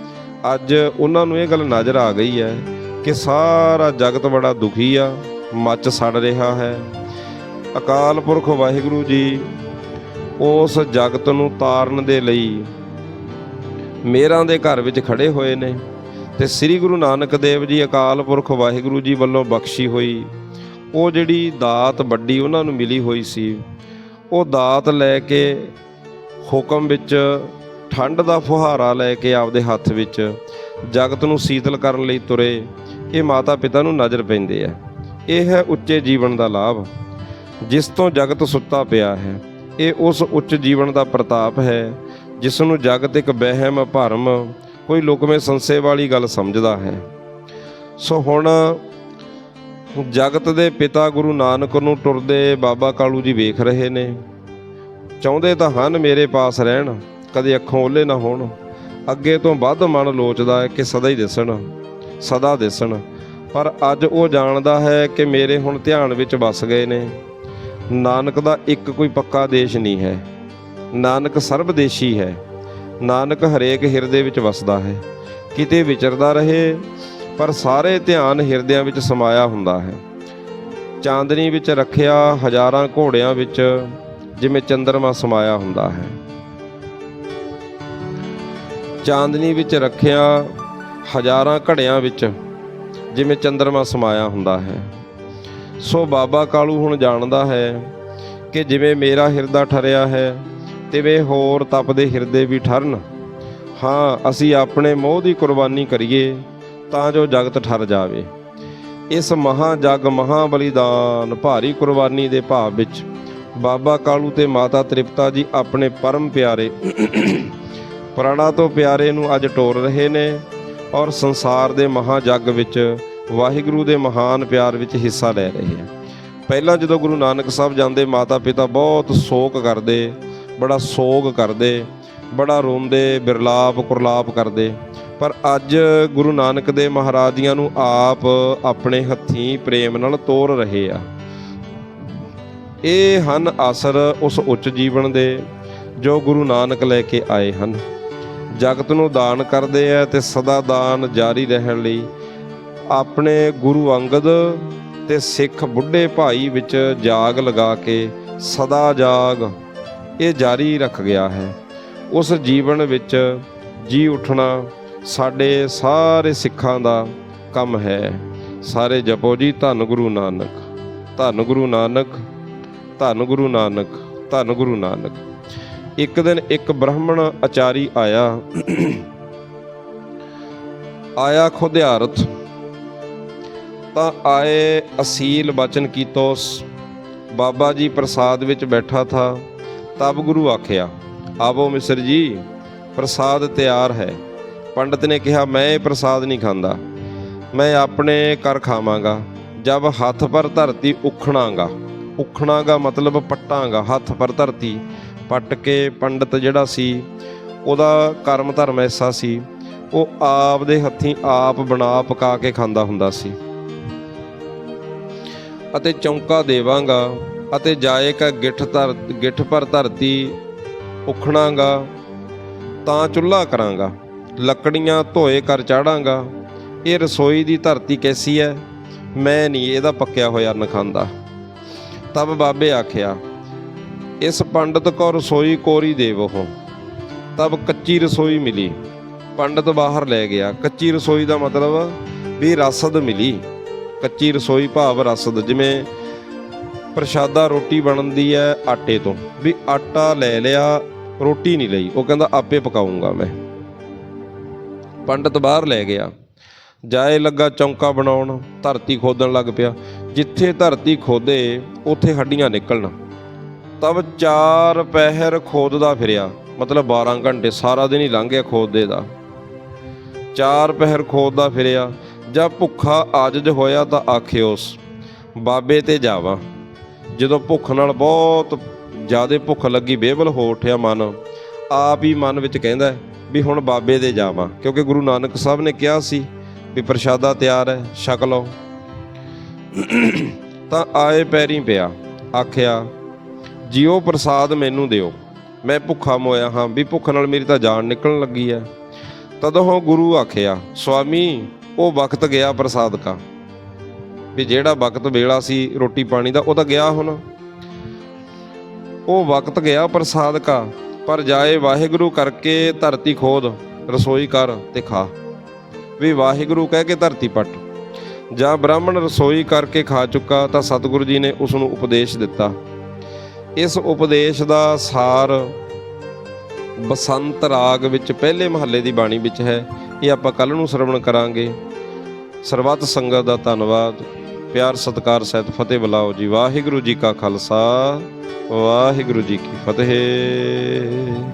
ਅੱਜ ਉਹਨਾਂ ਨੂੰ ਇਹ ਗੱਲ ਨਜ਼ਰ ਆ ਗਈ ਹੈ ਕਿ ਸਾਰਾ ਜਗਤ ਬੜਾ ਦੁਖੀ ਆ, ਮੱਚ ਸੜ ਰਿਹਾ ਹੈ। ਅਕਾਲ ਪੁਰਖ ਵਾਹਿਗੁਰੂ ਜੀ, ਉਸ ਜਗਤ ਨੂੰ ਤਾਰਨ ਦੇ ਲਈ ਮੇਰਾਂ ਦੇ ਘਰ ਵਿੱਚ ਖੜੇ ਹੋਏ ਨੇ। ਤੇ ਸ੍ਰੀ ਗੁਰੂ ਨਾਨਕ ਦੇਵ ਜੀ ਅਕਾਲ ਪੁਰਖ ਵਾਹਿਗੁਰੂ ਜੀ ਵੱਲੋਂ ਬਖਸ਼ੀ ਹੋਈ, ਉਹ ਜਿਹੜੀ ਦਾਤ ਵੱਡੀ ਉਹਨਾਂ ਨੂੰ ਮਿਲੀ ਹੋਈ ਸੀ, ਉਹ ਦਾਤ ਲੈ ਕੇ ਹੁਕਮ ਵਿੱਚ ਠੰਡ ਦਾ ਫੁਹਾਰਾ ਲੈ ਕੇ ਆਪਦੇ ਹੱਥ ਵਿੱਚ ਜਗਤ ਨੂੰ ਸੀਤਲ ਕਰਨ ਲਈ ਤੁਰੇ, ਇਹ ਮਾਤਾ ਪਿਤਾ ਨੂੰ ਨਜ਼ਰ ਪੈਂਦੇ ਆ। ਇਹ ਹੈ ਉੱਚੇ ਜੀਵਨ ਦਾ ਲਾਭ। ਜਿਸ ਤੋਂ ਜਗਤ ਸੁੱਤਾ ਪਿਆ ਹੈ, ਇਹ ਉਸ ਉੱਚ ਜੀਵਨ ਦਾ ਪ੍ਰਤਾਪ ਹੈ, ਜਿਸ ਨੂੰ ਜਗਤ ਇੱਕ ਵਹਿਮ ਭਰਮ ਕੋਈ ਲੁਕਵੇਂ ਸੰਸੇ ਵਾਲੀ ਗੱਲ ਸਮਝਦਾ ਹੈ। ਸੋ ਹੁਣ ਜਗਤ ਦੇ ਪਿਤਾ ਗੁਰੂ ਨਾਨਕ ਨੂੰ ਟੁਰਦੇ ਬਾਬਾ ਕਾਲੂ ਜੀ ਵੇਖ ਰਹੇ ਨੇ। ਚਾਹੁੰਦੇ ਤਾਂ ਹਨ ਮੇਰੇ ਪਾਸ ਰਹਿਣ, ਕਦੇ ਅੱਖੋਂ ਓਲੇ ਨਾ ਹੋਣ। ਅੱਗੇ ਤੋਂ ਵੱਧ ਮਨ ਲੋਚਦਾ ਹੈ ਕਿ ਸਦਾ ਹੀ ਦਿਸਣ, ਸਦਾ ਦਿਸਣ। ਪਰ ਅੱਜ ਉਹ ਜਾਣਦਾ ਹੈ ਕਿ ਮੇਰੇ ਹੁਣ ਧਿਆਨ ਵਿੱਚ ਵਸ ਗਏ ਨੇ। ਨਾਨਕ ਦਾ ਇੱਕ ਕੋਈ ਪੱਕਾ ਦੇਸ਼ ਨਹੀਂ ਹੈ। ਨਾਨਕ ਸਰਬਦੇਸ਼ੀ ਹੈ। ਨਾਨਕ ਹਰੇਕ ਹਿਰਦੇ ਵਿੱਚ ਵਸਦਾ ਹੈ। ਕਿਤੇ ਵਿਚਰਦਾ ਰਹੇ, ਪਰ ਸਾਰੇ ਧਿਆਨ ਹਿਰਦਿਆਂ ਵਿੱਚ ਸਮਾਇਆ ਹੁੰਦਾ ਹੈ। ਚਾਂਦਨੀ ਵਿੱਚ ਰੱਖਿਆ ਹਜ਼ਾਰਾਂ ਘੋੜਿਆਂ ਵਿੱਚ, ਜਿਵੇਂ ਚੰਦਰਮਾ ਸਮਾਇਆ ਹੁੰਦਾ ਹੈ। ਚਾਂਦਨੀ ਵਿੱਚ ਰੱਖਿਆ ਹਜ਼ਾਰਾਂ ਘੜਿਆਂ ਵਿੱਚ, ਜਿਵੇਂ ਚੰਦਰਮਾ ਸਮਾਇਆ ਹੁੰਦਾ ਹੈ। ਸੋ ਬਾਬਾ ਕਾਲੂ ਹੁਣ ਜਾਣਦਾ ਹੈ ਕਿ ਜਿਵੇਂ ਮੇਰਾ ਹਿਰਦਾ ਠਰਿਆ ਹੈ ਤਿਵੇਂ ਹੋਰ ਤਪਦੇ ਹਿਰਦੇ ਵੀ ਠਰਨ। ਹਾਂ, ਅਸੀਂ ਆਪਣੇ ਮੋਹ ਦੀ ਕੁਰਬਾਨੀ ਕਰੀਏ, ਤਾਂ ਜੋ ਜਗਤ ਠਰ ਜਾਵੇ। ਇਸ ਮਹਾ ਜਗ ਮਹਾ ਬਲੀਦਾਨ, ਭਾਰੀ ਕੁਰਬਾਨੀ ਦੇ ਭਾਵ ਵਿੱਚ ਬਾਬਾ ਕਾਲੂ ਤੇ ਮਾਤਾ ਤ੍ਰਿਪਤਾ ਜੀ ਆਪਣੇ ਪਰਮ ਪਿਆਰੇ ਪ੍ਰਾਣਾ ਤੋਂ ਪਿਆਰੇ ਨੂੰ ਅੱਜ ਟੋਰ ਰਹੇ ਨੇ ਔਰ ਸੰਸਾਰ ਦੇ ਮਹਾ ਜਗ ਵਿੱਚ, ਵਾਹਿਗੁਰੂ ਦੇ ਮਹਾਨ ਪਿਆਰ ਵਿੱਚ ਹਿੱਸਾ ਲੈ ਰਹੇ ਆ ਪਹਿਲਾਂ ਜਦੋਂ ਗੁਰੂ ਨਾਨਕ ਸਾਹਿਬ ਜਾਂਦੇ ਮਾਤਾ ਪਿਤਾ ਬਹੁਤ ਸ਼ੋਕ ਕਰਦੇ ਬੜਾ ਸੋਗ ਕਰਦੇ, ਬੜਾ ਰੋਂਦੇ, ਬਿਰਲਾਪ, ਕੁਰਲਾਪ ਕਰਦੇ। ਪਰ ਅੱਜ ਗੁਰੂ ਨਾਨਕ ਦੇ ਮਹਾਰਾਜੀਆਂ ਨੂੰ ਆਪ ਆਪਣੇ ਹੱਥੀਂ ਪ੍ਰੇਮ ਨਾਲ ਤੋਰ ਰਹੇ ਆ। ਇਹ ਹਨ ਅਸਰ ਉਸ ਉੱਚ ਜੀਵਨ ਦੇ ਜੋ ਗੁਰੂ ਨਾਨਕ ਲੈ ਕੇ ਆਏ ਹਨ। ਜਗਤ ਨੂੰ ਦਾਨ ਕਰਦੇ ਆ ਤੇ ਸਦਾ ਦਾਨ ਜਾਰੀ ਰਹਿਣ ਲਈ ਆਪਣੇ ਗੁਰੂ ਅੰਗਦ ਤੇ ਸਿੱਖ ਬੁੱਢੇ ਭਾਈ ਵਿੱਚ ਜਾਗ ਲਗਾ ਕੇ ਸਦਾ ਜਾਗ ਇਹ ਜਾਰੀ ਰੱਖ ਗਿਆ ਹੈ। ਉਸ ਜੀਵਨ ਵਿੱਚ ਜੀ ਉੱਠਣਾ ਸਾਡੇ ਸਾਰੇ ਸਿੱਖਾਂ ਦਾ ਕੰਮ ਹੈ। ਸਾਰੇ ਜਪੋ ਜੀ, ਧੰਨ ਗੁਰੂ ਨਾਨਕ, ਧੰਨ ਗੁਰੂ ਨਾਨਕ, ਧੰਨ ਗੁਰੂ ਨਾਨਕ, ਧੰਨ ਗੁਰੂ ਨਾਨਕ। ਇੱਕ ਦਿਨ ਇੱਕ ਬ੍ਰਾਹਮਣ ਆਚਾਰੀ ਆਇਆ। ਆਇਆ ਖੁਦਿਆਰਥ, ਤਾਂ ਆਏ ਅਸੀਲ ਬਚਨ ਕੀਤੋਸ। ਬਾਬਾ ਜੀ ਪ੍ਰਸਾਦ ਵਿੱਚ ਬੈਠਾ ਥਾ। ਤਬ ਗੁਰੂ ਆਖਿਆ, ਆਵੋ ਮਿਸਰ ਜੀ, ਪ੍ਰਸਾਦ ਤਿਆਰ ਹੈ। ਪੰਡਤ ਨੇ ਕਿਹਾ, ਮੈਂ ਇਹ ਪ੍ਰਸਾਦ ਨਹੀਂ ਖਾਂਦਾ। ਮੈਂ ਆਪਣੇ ਕਰ ਖਾਵਾਂਗਾ। ਜਬ ਹੱਥ ਪਰ ਧਰਤੀ ਉਖਣਾਗਾ ਉਖਣਾਗਾ ਮਤਲਬ ਪੱਟਾਂਗਾ। ਹੱਥ ਪਰ ਧਰਤੀ ਪੱਟ ਕੇ ਪੰਡਤ ਜਿਹੜਾ ਸੀ, ਉਹਦਾ ਕਰਮ ਧਰਮ ਐਸਾ ਸੀ, ਉਹ ਆਪ ਦੇ ਹੱਥੀਂ ਆਪ ਬਣਾ ਪਕਾ ਕੇ ਖਾਂਦਾ ਹੁੰਦਾ ਸੀ। ਅਤੇ ਚੌਂਕਾ ਦੇਵਾਂਗਾ। ਅਤੇ ਜਾਏਗਾ ਗਿੱਠ ਧਰ, ਗਿੱਠ ਪਰ ਧਰਤੀ ਉਖਣਾਗਾ ਤਾਂ ਚੁੱਲ੍ਹਾ ਕਰਾਂਗਾ, ਲੱਕੜੀਆਂ ਧੋਏ ਕਰ ਚਾੜਾਂਗਾ। ਇਹ ਰਸੋਈ ਦੀ ਧਰਤੀ ਕੈਸੀ ਹੈ ਮੈਂ ਨਹੀਂ ਇਹਦਾ ਪੱਕਿਆ ਹੋਇਆ ਨ ਖਾਂਦਾ। ਤਬ ਬਾਬੇ ਆਖਿਆ, ਇਸ ਪੰਡਤ ਕੋ ਰਸੋਈ ਕੋਰੀ ਦੇਵੋ ਤਬ ਕੱਚੀ ਰਸੋਈ ਮਿਲੀ। ਪੰਡਤ ਬਾਹਰ ਲੈ ਗਿਆ। ਕੱਚੀ ਰਸੋਈ ਦਾ ਮਤਲਬ ਵੀ ਰਸਦ ਮਿਲੀ। ਕੱਚੀ ਰਸੋਈ ਭਾਵ ਰਸਦ, ਜਿਵੇਂ ਪ੍ਰਸ਼ਾਦਾ ਰੋਟੀ ਬਣਦੀ ਹੈ ਆਟੇ ਤੋਂ। ਵੀ ਆਟਾ ਲੈ ਲਿਆ, ਰੋਟੀ ਨਹੀਂ ਲਈ। ਉਹ ਕਹਿੰਦਾ, ਆਪੇ ਪਕਾਉਂਗਾ ਮੈਂ। ਪੰਡਤ ਬਾਹਰ ਲੈ ਗਿਆ। ਜਾਏ ਲੱਗਾ ਚੌਂਕਾ ਬਣਾਉਣ, ਧਰਤੀ ਖੋਦਣ ਲੱਗ ਪਿਆ। ਜਿੱਥੇ ਧਰਤੀ ਖੋਦੇ, ਉੱਥੇ ਹੱਡੀਆਂ ਨਿਕਲਣ। ਤਬ ਚਾਰ ਪਹਿਰ ਖੋਦਦਾ ਫਿਰਿਆ। ਮਤਲਬ 12 ਘੰਟੇ, ਸਾਰਾ ਦਿਨ ਹੀ ਲੰਘ ਗਿਆ ਖੋਦਦੇ ਦਾ। ਚਾਰ ਪਹਿਰ ਖੋਦਦਾ ਫਿਰਿਆ। ਜਦ ਭੁੱਖਾ ਆਜਜ ਹੋਇਆ ਤਾਂ ਆਖਿਓਸ ਬਾਬੇ ਤੇ ਜਾਵਾਂ। ਜਦੋਂ ਭੁੱਖ ਨਾਲ ਬਹੁਤ ਜ਼ਿਆਦਾ ਭੁੱਖ ਲੱਗੀ ਬੇਬਲ ਹੋ ਉੱਠਿਆ ਮਨ, ਆਪ ਹੀ ਮਨ ਵਿੱਚ ਕਹਿੰਦਾ ਵੀ ਹੁਣ ਬਾਬੇ ਦੇ ਜਾਵਾਂ। ਕਿਉਂਕਿ ਗੁਰੂ ਨਾਨਕ ਸਾਹਿਬ ਨੇ ਕਿਹਾ ਸੀ ਵੀ ਪ੍ਰਸ਼ਾਦਾ ਤਿਆਰ ਹੈ, ਛਕ ਲਓ। ਤਾਂ ਆਏ ਪੈਰੀ ਪਿਆ, ਆਖਿਆ ਜਿਉ ਪ੍ਰਸਾਦ ਮੈਨੂੰ ਦਿਓ। ਮੈਂ ਭੁੱਖਾ ਮੋਇਆ ਹਾਂ, ਵੀ ਭੁੱਖ ਨਾਲ ਮੇਰੀ ਤਾਂ ਜਾਨ ਨਿਕਲਣ ਲੱਗੀ ਹੈ। ਤਦੋਂ ਗੁਰੂ ਆਖਿਆ ਸੁਆਮੀ ਉਹ ਵਕਤ ਗਿਆ ਪ੍ਰਸਾਦ ਕਾ ਵੀ ਜਿਹੜਾ ਵਕਤ ਵੇਲਾ ਸੀ ਰੋਟੀ ਪਾਣੀ ਦਾ, ਉਹ ਤਾਂ ਗਿਆ ਹੁਣ। ਉਹ ਵਕਤ ਗਿਆ ਪ੍ਰਸਾਦ ਕਾ, ਪਰ ਜਾਏ ਵਾਹਿਗੁਰੂ ਕਰਕੇ ਧਰਤੀ ਖੋਦ, ਰਸੋਈ ਕਰ ਤੇ ਖਾ। ਵੀ ਵਾਹਿਗੁਰੂ ਕਹਿ ਕੇ ਧਰਤੀ ਪੱਟ। ਜਾਂ ਬ੍ਰਾਹਮਣ ਰਸੋਈ ਕਰਕੇ ਖਾ ਚੁੱਕਾ, ਤਾਂ ਸਤਿਗੁਰੂ ਜੀ ਨੇ ਉਸ ਨੂੰ ਉਪਦੇਸ਼ ਦਿੱਤਾ। ਇਸ ਉਪਦੇਸ਼ ਦਾ ਸਾਰ ਬਸੰਤ ਰਾਗ ਵਿੱਚ ਪਹਿਲੇ ਮਹੱਲੇ ਦੀ ਬਾਣੀ ਵਿੱਚ ਹੈ। ਇਹ ਆਪਾਂ ਕੱਲ ਨੂੰ ਸਰਵਣ ਕਰਾਂਗੇ। ਸਰਬੱਤ ਸੰਗਤ ਦਾ ਧੰਨਵਾਦ। ਪਿਆਰ ਸਤਿਕਾਰ ਸਹਿਤ ਫਤਿਹ ਬੁਲਾਓ ਜੀ। ਵਾਹਿਗੁਰੂ ਜੀ ਕਾ ਖਾਲਸਾ ਵਾਹਿਗੁਰੂ ਜੀ ਕੀ ਫਤਿਹ।